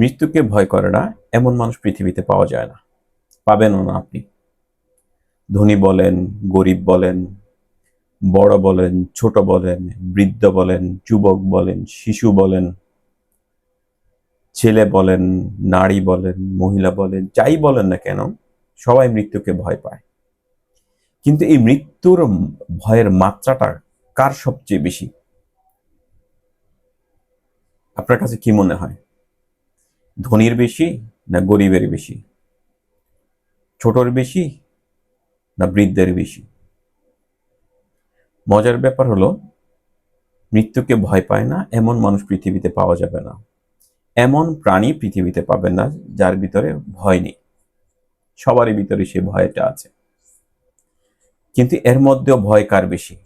মৃত্যুকে ভয় করে না, এমন মানুষ পৃথিবীতে পাওয়া যায় না। পাবেনও না আপনি। ধনী বলেন, গরিব বলেন, বড় বলেন, ছোট বলেন, বৃদ্ধ বলেন, যুবক বলেন, শিশু বলেন, ছেলে বলেন, নারী বলেন, মহিলা বলেন, যাই বলেন না কেন, সবাই মৃত্যুকে ভয় পায়। কিন্তু এই মৃত্যুর ভয়ের মাত্রাটা কার সবচেয়ে বেশি? আপনার কাছে কি মনে হয়? ধনীর বেশি না গরিবের বেশি? ছোটর বেশি না বৃদ্ধের বেশি? মজার ব্যাপার হলো, মৃত্যুকে ভয় পায় না, এমন মানুষ পৃথিবীতে পাওয়া যাবে না। এমন প্রাণী পৃথিবীতে পাবেন না, যার ভিতরে ভয় নেই। সবারই ভিতরে সে ভয়টা আছে। কিন্তু এর মধ্যেও ভয় কার বেশি?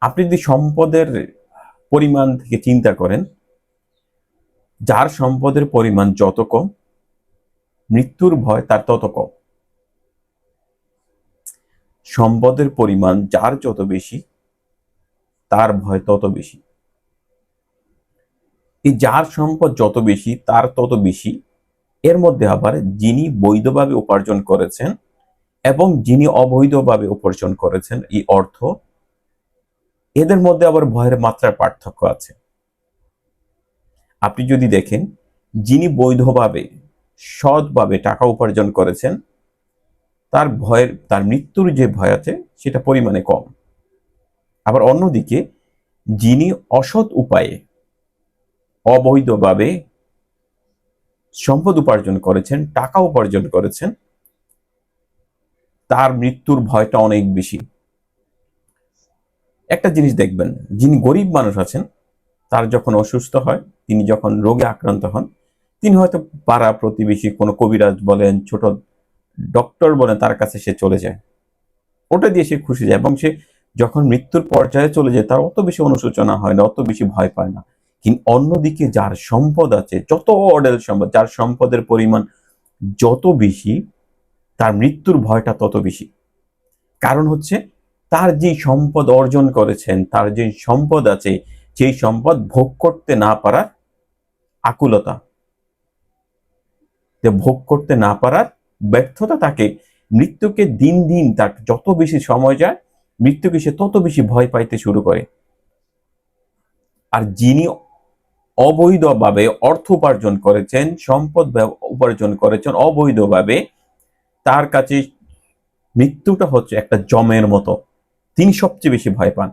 আপনি যদি সম্পদের পরিমাণ থেকে চিন্তা করেন যার সম্পদের পরিমাণ যত কম, মৃত্যুর ভয় তার তত কম। সম্পদের পরিমাণ যার যত বেশি, তার ভয় তত বেশি। এই যার সম্পদ যত বেশি, তার তত বেশি। এর মধ্যে আবার যিনি বৈধভাবে উপার্জন করেছেন এবং যিনি অবৈধভাবে উপার্জন করেছেন, এই অর্থ, এদের মধ্যে আবার ভয়ের মাত্রার পার্থক্য আছে। আপনি যদি দেখেন, যিনি বৈধভাবে, সৎভাবে টাকা উপার্জন করেছেন, তার ভয়ের, তার মৃত্যুর যে ভয় আছে, সেটা পরিমাণে কম। আবার অন্যদিকে, যিনি অসৎ উপায়ে, অবৈধভাবে সম্পদ উপার্জন করেছেন, টাকা উপার্জন করেছেন, তার মৃত্যুর ভয়টা অনেক বেশি। একটা জিনিস দেখবেন, যিনি গরিব মানুষ আছেন, তার যখন অসুস্থ হয় তিনি যখন রোগে আক্রান্ত হন, তিনি হয়তো পাড়া প্রতিবেশী কোনো কবিরাজ বলেন, ছোট ডক্টর বলেন, তার কাছে সে চলে যায়। ওটা দিয়ে সে খুশি যায় এবং সে যখন মৃত্যুর পর্যায়ে চলে যায়, তার অত বেশি অনুশোচনা হয় না, অত বেশি ভয় পায় না। কিন্তু অন্যদিকে যার সম্পদ আছে, যত অর্ডার সম্পদ, যার সম্পদের পরিমাণ যত বেশি, তার মৃত্যুর ভয়টা তত বেশি। কারণ হচ্ছে, তার যে সম্পদ অর্জন করেছেন, তার যে সম্পদ আছে, সেই সম্পদ ভোগ করতে না পারার আকুলতা। যে ভোগ করতে না পারার ব্যর্থতা তাকে, মৃত্যুকে দিন দিন তার যত বেশি সময় যায়, মৃত্যুকে সে তত বেশি ভয় পাইতে শুরু করে। আর যিনি অবৈধভাবে অর্থ উপার্জন করেছেন, সম্পদ উপার্জন করেছেন অবৈধভাবে, তার কাছে মৃত্যুটা হচ্ছে একটা জমের মতো। তিনি সবচেয়ে বেশি ভয় পান।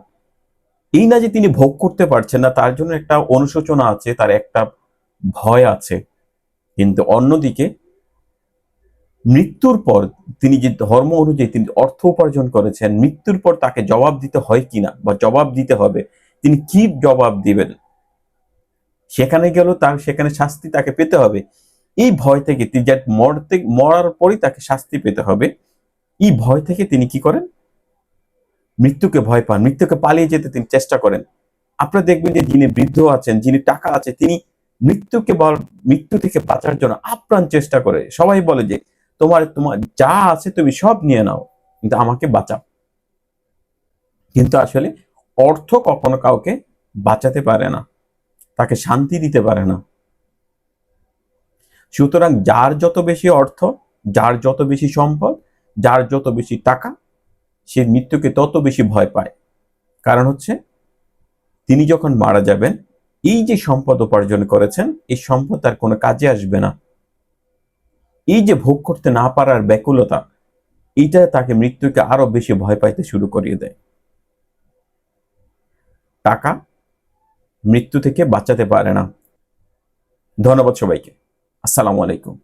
এই না যে তিনি ভোগ করতে পারছেন না, তার জন্য একটা অনুশোচনা আছে, তার একটা ভয় আছে। কিন্তু অন্যদিকে মৃত্যুর পর তিনি যে ধর্ম অনুযায়ী তিনি অর্থ উপার্জন করেছেন, মৃত্যুর পর তাকে জবাব দিতে হয় কিনা বা জবাব দিতে হবে, তিনি কি জবাব দিবেন? সেখানে গেল তার, সেখানে শাস্তি তাকে পেতে হবে। এই ভয় থেকে তিনি যা মরতে, মরার পরই তাকে শাস্তি পেতে হবে। এই ভয় থেকে তিনি কি করেন? মৃত্যুকে ভয় পান, মৃত্যুকে পালিয়ে যেতে তিনি চেষ্টা করেন। আপনারা দেখবেন যে যিনি বৃদ্ধ আছেন, যিনি টাকা আছে, তিনি মৃত্যুকে মৃত্যু থেকে বাঁচার জন্য আপ্রাণ চেষ্টা করে। সবাই বলে যে, তোমার তোমার যা আছে তুমি সব নিয়ে নাও, কিন্তু আমাকে বাঁচাও। কিন্তু আসলে অর্থ কখনো কাউকে বাঁচাতে পারে না, তাকে শান্তি দিতে পারে না। সুতরাং যার যত বেশি অর্থ, যার যত বেশি সম্পদ, যার যত বেশি টাকা, সে মৃত্যুকে তত বেশি ভয় পায়। কারণ হচ্ছে, তিনি যখন মারা যাবেন এই যে সম্পদ উপার্জন করেছেন, এই সম্পদ তার কোনো কাজে আসবে না। এই যে ভোগ করতে না পারার ব্যাকুলতা, এটা তাকে মৃত্যুকে আরও বেশি ভয় পাইতে শুরু করিয়ে দেয়। টাকা মৃত্যু থেকে বাঁচাতে পারে না। ধন্যবাদ সবাইকে। আসসালামু আলাইকুম।